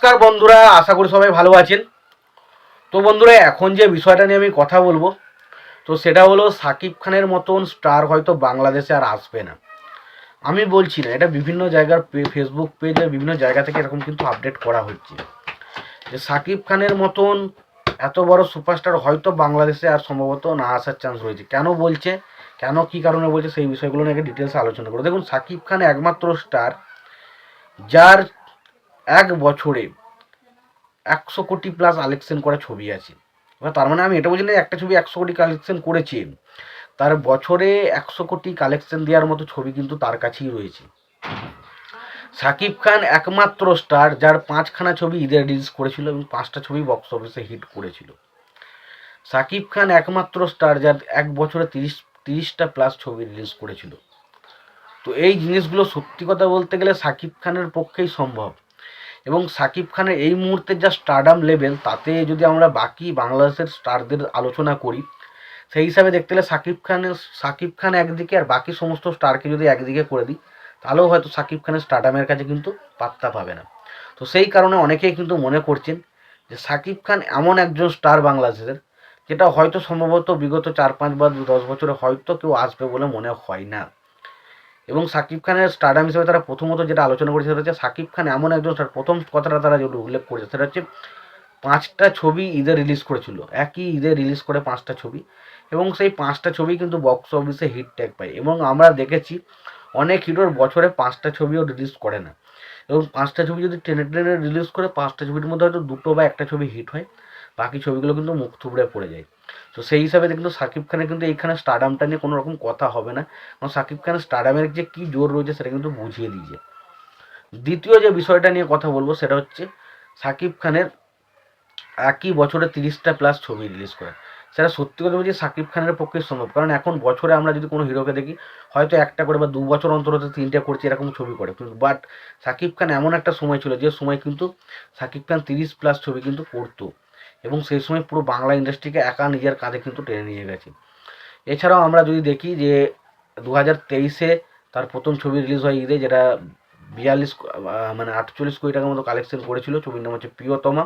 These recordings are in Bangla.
নমস্কার বন্ধুরা, আশা করি সবাই ভালো আছেন। তো বন্ধুরা, এখন যে বিষয়টা নিয়ে আমি কথা বলব, তো সেটা হলো সাকিব খানের মতন স্টার হয়তো বাংলাদেশে আর আসবে না। আমি বলছি না, এটা বিভিন্ন জায়গার ফেসবুক পেজে বিভিন্ন জায়গা থেকে এরকম কিন্তু আপডেট করা হচ্ছে। যে সাকিব খানের মতন এত বড় সুপারস্টার হয়তো বাংলাদেশে আর সম্ভবত না আসার চান্স রয়েছে। কেন বলছে? কেন কি কারণে বলছে? সেই বিষয়গুলো নিয়ে ডিটেলসে আলোচনা করব। দেখুন, সাকিব খান একমাত্র স্টার যার এক বছরে একশো কোটি প্লাস কালেকশন করা ছবি আছে। এবার তার মানে আমি এটা বলছি না একটা ছবি একশো কোটি কালেকশন করেছে। তার বছরে একশো কোটি কালেকশন দেওয়ার মতো ছবি কিন্তু তার কাছেই রয়েছে। সাকিব খান একমাত্র স্টার যার পাঁচখানা ছবি ঈদের রিলিজ করেছিল এবং পাঁচটা ছবি বক্স অফিসে হিট করেছিল। সাকিব খান একমাত্র স্টার যার এক বছরে তিরিশ, তিরিশটা প্লাস ছবি রিলিজ করেছিল। তো এই জিনিসগুলো সত্যি কথা বলতে গেলে সাকিব খানের পক্ষেই সম্ভব। এবং সাকিব খানের এই মুহূর্তের যা স্টারডাম লেভেল তাতে যদি আমরা বাকি বাংলাদেশের স্টারদের আলোচনা করি, সেই হিসাবে দেখতে গেলে সাকিব খানের, সাকিব খান একদিকে আর বাকি সমস্ত স্টারকে যদি একদিকে করে দিই, তাহলেও হয়তো সাকিব খানের স্টারডামের কাছে কিন্তু পাত্তা পাবে না। তো সেই কারণে অনেকেই কিন্তু মনে করছেন যে সাকিব খান এমন একজন স্টার বাংলাদেশের, যেটা হয়তো সম্ভবত বিগত চার পাঁচ বা দশ বছরে হয়তো কেউ আসবে বলে মনে হয় না। এবং সাকিব খানের স্টারডাম হিসেবে তারা প্রথমত যেটা আলোচনা করেছে সেটা হচ্ছে সাকিব খান এমন একজন স্টার প্রথম কথাটা তারা যেটা উল্লেখ করেছে সেটা হচ্ছে পাঁচটা ছবি ঈদে রিলিজ করেছিল। একই ঈদে রিলিজ করে পাঁচটা ছবি এবং সেই পাঁচটা ছবি কিন্তু বক্স অফিসে হিট ট্যাগ পায় এবং আমরা দেখেছি অনেক হিরোর বছরে পাঁচটা ছবিও রিলিজ করে না। এবং পাঁচটা ছবি যদি টেনে টেনে রিলিজ করে, পাঁচটা ছবির মধ্যে হয়তো দুটো বা একটা ছবি হিট হয়, বাকি ছবিগুলো কিন্তু মুখ থুবড়ে পড়ে যায়। তো সেই হিসাবে কিন্তু সাকিব খানের কিন্তু এইখানে স্টারডামটা নিয়ে কোনো রকম কথা হবে না। কারণ সাকিব খানের স্টারডামের যে কী জোর রয়েছে সেটা কিন্তু বুঝিয়ে দিয়েছে। দ্বিতীয় যে বিষয়টা নিয়ে কথা বলব সেটা হচ্ছে সাকিব খানের একই বছরে তিরিশটা প্লাস ছবি রিলিজ করে। সেটা সত্যি কথা বলছি সাকিব খানের পক্ষে সম্ভব। কারণ এখন বছরে আমরা যদি কোনো হিরোকে দেখি, হয়তো একটা করে বা দু বছর অন্তর অন্তর তিনটে করছে এরকম ছবি করে। বাট সাকিব খান এমন একটা সময় ছিল যে সময় কিন্তু সাকিব খান তিরিশ প্লাস ছবি কিন্তু করতো। এবং সেই সময় পুরো বাংলা ইন্ডাস্ট্রিকে একা নিজের কাঁধে কিন্তু টেনে নিয়ে গেছে। এছাড়াও আমরা যদি দেখি যে দু হাজার তেইশে তার প্রথম ছবি রিলিজ হয় ঈদে যেটা বিয়াল্লিশ মানে আটচল্লিশ কোটি টাকার মতো কালেকশন করেছিল ছবির নাম হচ্ছে প্রিয়তমা।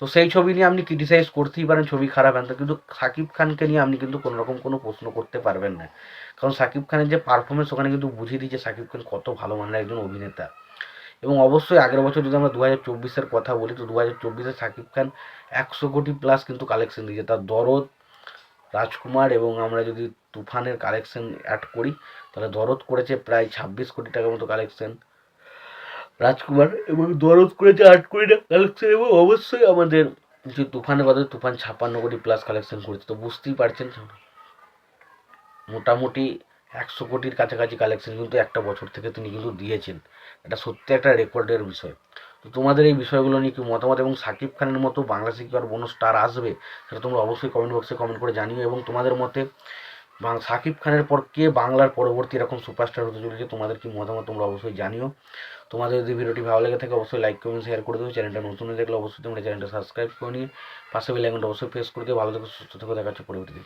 তো সেই ছবি নিয়ে আপনি ক্রিটিসাইজ করতেই পারেন ছবি খারাপ ত্যান, কিন্তু সাকিব খানকে নিয়ে আপনি কিন্তু কোনো রকম কোনো প্রশ্ন করতে পারবেন না। কারণ সাকিব খানের যে পারফরমেন্স ওখানে কিন্তু বুঝিয়ে দিয়েছে সাকিব খান কত ভালো মানের একজন অভিনেতা। এবং অবশ্যই আগের বছর যদি আমরা দু হাজার চব্বিশের কথা বলি, তো দু হাজার চব্বিশে সাকিব খান একশো কোটি প্লাস কিন্তু কালেকশন দিয়েছে। তার দরদ রাজকুমার এবং আমরা যদি তুফানের কালেকশন অ্যাড করি, তাহলে দরদ করেছে প্রায় ছাব্বিশ কোটি টাকার মতো কালেকশন রাজকুমার। এবং দরদ করেছে আট কোটি টাকা কালেকশন এবং অবশ্যই আমাদের যে তুফানের কথা তুফান ছাপ্পান্ন কোটি প্লাস কালেকশন করেছে। তো বুঝতেই পারছেন মোটামুটি একশো কোটির কাছাকাছি কালেকশন কিন্তু একটা বছর থেকে তিনি কিন্তু দিয়েছেন। এটা সত্যি একটা রেকর্ডের বিষয়। তো তোমাদের এই বিষয়গুলো নিয়ে কি মতামত? এবং সাকিব খানের মতো বাংলাদেশে কি আর কোনো স্টার আসবে? সেটা তোমরা অবশ্যই কমেন্ট বক্সে কমেন্ট করে জানিও। এবং তোমাদের মতে সাকিব খানের পর কে বাংলার পরবর্তী এরকম সুপারস্টার হতে চলেছে, তোমাদের কি মতামত তোমরা অবশ্যই জানিও। তোমাদের যদি ভিডিওটি ভালো লেগে থাকে, অবশ্যই লাইক কমেন্ট শেয়ার করে দেবো চ্যানেলটা নতুন হয়ে দেখলে অবশ্যই তোমরা চ্যানেলটা সাবস্ক্রাইব করে নিয়ে পাশে বেল অবশ্যই প্রেস করে দিও। ভালো থেকো, সুস্থ থেকো। দেখা হচ্ছে পরবর্তী